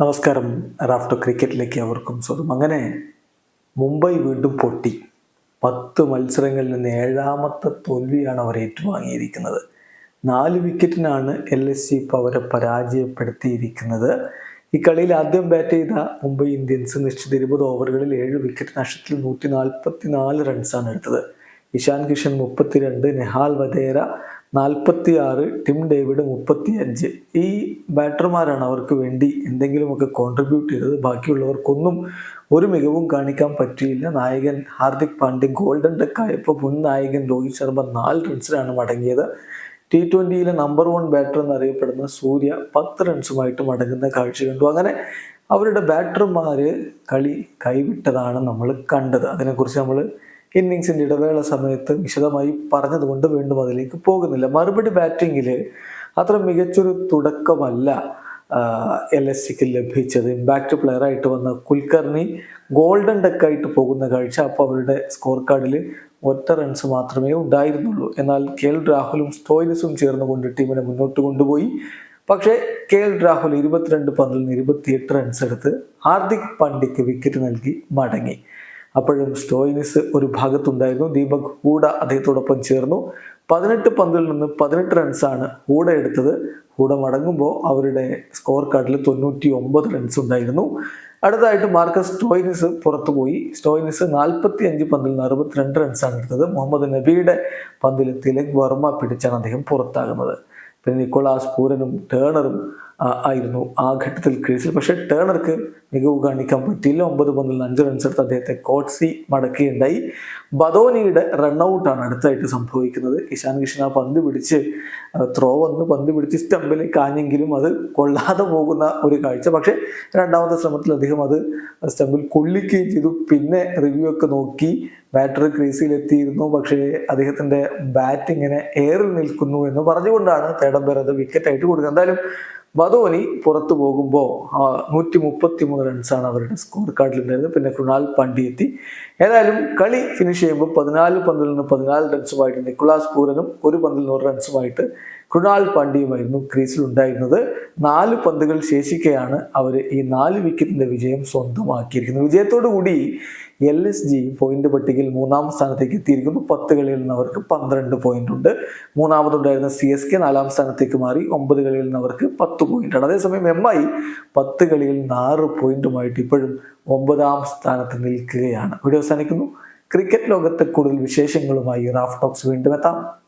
നമസ്കാരം. റാഫ്റ്റോ ക്രിക്കറ്റിലേക്ക് അവർക്കും സ്വന്തം. അങ്ങനെ മുംബൈ വീണ്ടും പൊട്ടി. പത്ത് മത്സരങ്ങളിൽ നിന്ന് ഏഴാമത്തെ തോൽവിയാണ് അവർ ഏറ്റുവാങ്ങിയിരിക്കുന്നത്. നാല് വിക്കറ്റിനാണ് എൽ എസ് സി ഇപ്പോൾ അവരെ പരാജയപ്പെടുത്തിയിരിക്കുന്നത്. ഈ കളിയിൽ ആദ്യം ബാറ്റ് ചെയ്ത മുംബൈ ഇന്ത്യൻസ് നിശ്ചിത ഇരുപത് ഓവറുകളിൽ ഏഴ് വിക്കറ്റ് നഷ്ടത്തിൽ നൂറ്റി നാൽപ്പത്തി നാല് റൺസാണ് എടുത്തത്. ഇഷാൻ കിഷൻ മുപ്പത്തിരണ്ട് നെഹാൽ വധേര നാൽപ്പത്തി ആറ് ടിം ഡേവിഡ് മുപ്പത്തി അഞ്ച് ഈ ബാറ്റർമാരാണ് അവർക്ക് വേണ്ടി എന്തെങ്കിലുമൊക്കെ കോൺട്രിബ്യൂട്ട് ചെയ്തത്. ബാക്കിയുള്ളവർക്കൊന്നും ഒരു മികവും കാണിക്കാൻ പറ്റിയില്ല. നായകൻ ഹാർദിക് പാണ്ഡ്യ ഗോൾഡൻ ഡെക്ക് ആയപ്പോൾ മുൻ നായകൻ രോഹിത് ശർമ്മ നാല് റൺസിനാണ് മടങ്ങിയത്. ടി ട്വന്റിയിലെ നമ്പർ വൺ ബാറ്റർ എന്നറിയപ്പെടുന്ന സൂര്യ പത്ത് റൺസുമായിട്ട് മടങ്ങുന്ന കാഴ്ച കണ്ടു. അങ്ങനെ അവരുടെ ബാറ്റർമാർ കളി കൈവിട്ടതാണ് നമ്മൾ കണ്ടത്. അതിനെക്കുറിച്ച് നമ്മൾ ഇന്നിങ്സിന്റെ ഇടവേള സമയത്ത് വിശദമായി പറഞ്ഞതുകൊണ്ട് വീണ്ടും അതിലേക്ക് പോകുന്നില്ല. മറുപടി ബാറ്റിങ്ങിൽ അത്ര മികച്ചൊരു തുടക്കമല്ല എൽ എസ് സിക്ക് ലഭിച്ചത് ഇമ്പാക്റ്റ് പ്ലെയറായിട്ട് വന്ന കുൽക്കർണി ഗോൾഡൻ ഡെക്കായിട്ട് പോകുന്ന കാഴ്ച അപ്പോൾ അവരുടെ സ്കോർ കാർഡിൽ ഒറ്റ റൺസ് മാത്രമേ ഉണ്ടായിരുന്നുള്ളൂ. എന്നാൽ കെ എൽ രാഹുലും സ്റ്റോയിനിസും ചേർന്നുകൊണ്ട് ടീമിനെ മുന്നോട്ട് കൊണ്ടുപോയി. പക്ഷേ കെ എൽ രാഹുൽ ഇരുപത്തിരണ്ട് പന്തിൽ നിന്ന് ഇരുപത്തിയെട്ട് റൺസ് എടുത്ത് ഹാർദിക് പാണ്ഡ്യയ്ക്ക് വിക്കറ്റ് നൽകി മടങ്ങി. അപ്പോഴും സ്റ്റോയിനിസ് ഒരു ഭാഗത്തുണ്ടായിരുന്നു. ദീപക് ഹൂഡ അദ്ദേഹത്തോടൊപ്പം ചേർന്നു. പതിനെട്ട് പന്തിൽ നിന്ന് പതിനെട്ട് റൺസാണ് ഹൂഡ എടുത്തത്. ഹൂഡ മടങ്ങുമ്പോൾ അവരുടെ സ്കോർ കാർഡിൽ തൊണ്ണൂറ്റി ഒമ്പത് റൺസ് ഉണ്ടായിരുന്നു. അടുത്തതായിട്ട് മാർക്കസ് സ്റ്റോയിനിസ് പുറത്തുപോയി. സ്റ്റോയിനിസ് നാൽപ്പത്തി അഞ്ച് പന്തിൽ നിന്ന് അറുപത്തിരണ്ട് റൺസാണ് എടുത്തത്. മുഹമ്മദ് നബിയുടെ പന്തിൽ തിലക് വർമ്മ പിടിച്ചാണ് അദ്ദേഹം പുറത്താകുന്നത്. പിന്നെ നിക്കോളാസ് പൂരനും ടേണറും ആയിരുന്നു ആ ഘട്ടത്തിൽ ക്രീസിൽ. പക്ഷേ ടേണർക്ക് മികവ് കാണിക്കാൻ പറ്റിയില്ല. ഒമ്പത് പന്തിൽ അഞ്ച് റൺസ് എടുത്ത് അദ്ദേഹത്തെ കോട്സി മടക്കുകയുണ്ടായി ബദോനിയുടെ റണ്ണൌട്ടാണ് അടുത്തായിട്ട് സംഭവിക്കുന്നത്. ഇഷാൻ കിഷൻ ആ പന്ത് പിടിച്ച് ത്രോ വന്ന് പന്ത് പിടിച്ച് സ്റ്റമ്പിലേക്ക് ആഞ്ഞെങ്കിലും അത് കൊള്ളാതെ പോകുന്ന ഒരു കാഴ്ച. പക്ഷേ രണ്ടാമത്തെ ശ്രമത്തിൽ അദ്ദേഹം അത് സ്റ്റമ്പിൽ കൊള്ളിക്കുകയും ചെയ്തു. പിന്നെ റിവ്യൂ ഒക്കെ നോക്കി ബാറ്റർ ക്രീസിൽ എത്തിയിരുന്നു. പക്ഷേ അദ്ദേഹത്തിന്റെ ബാറ്റിങ്ങിനെ എയറിൽ നിൽക്കുന്നു എന്ന് പറഞ്ഞുകൊണ്ടാണ് തേടംബേർ അത് വിക്കറ്റായിട്ട് കൊടുക്കുന്നത്. എന്തായാലും ബദോനി പുറത്തു പോകുമ്പോൾ നൂറ്റി മുപ്പത്തി മൂന്ന് റൺസാണ് അവരുടെ സ്കോർ കാർഡിലുണ്ടായിരുന്നത് പിന്നെ കൃണാൽ പാണ്ഡ്യ എത്തി ഏതായാലും കളി ഫിനിഷ് ചെയ്യുമ്പോൾ പതിനാല് പന്തിൽ നിന്ന് പതിനാല് റൺസുമായിട്ട് നിക്കുളാസ് പൂരനും ഒരു പന്തിൽ നൂറ് റൺസുമായിട്ട് കൃണാൽ പാണ്ഡ്യയുമായിരുന്നു ക്രീസിൽ ഉണ്ടായിരുന്നത്. നാല് പന്തുകൾ ശേഷിക്കെയാണ് അവർ ഈ നാല് വിക്കറ്റിന്റെ വിജയം സ്വന്തമാക്കിയിരിക്കുന്നത്. വിജയത്തോടു കൂടി എൽ എസ് ജി പോയിന്റ് പട്ടികയിൽ മൂന്നാം സ്ഥാനത്തേക്ക് എത്തിയിരിക്കുന്നു. പത്ത് കളിയിൽ നിന്ന് അവർക്ക് പന്ത്രണ്ട് പോയിന്റ് ഉണ്ട്. മൂന്നാമതുണ്ടായിരുന്ന സി എസ് കെ നാലാം സ്ഥാനത്തേക്ക് മാറി ഒമ്പത് കളിയിൽ നിന്ന് അവർക്ക് പത്ത് പോയിന്റ് ആണ്. അതേസമയം എം ഐ പത്ത് കളിയിൽ നിന്ന് ആറ് പോയിന്റുമായിട്ട് ഇപ്പോഴും ഒമ്പതാം സ്ഥാനത്ത് നിൽക്കുകയാണ്. വീഡിയോ അവസാനിക്കുന്നു. ക്രിക്കറ്റ് ലോകത്തെ കൂടുതൽ വിശേഷങ്ങളുമായി റാഫ് ടോക്സ് വീണ്ടും എത്താം.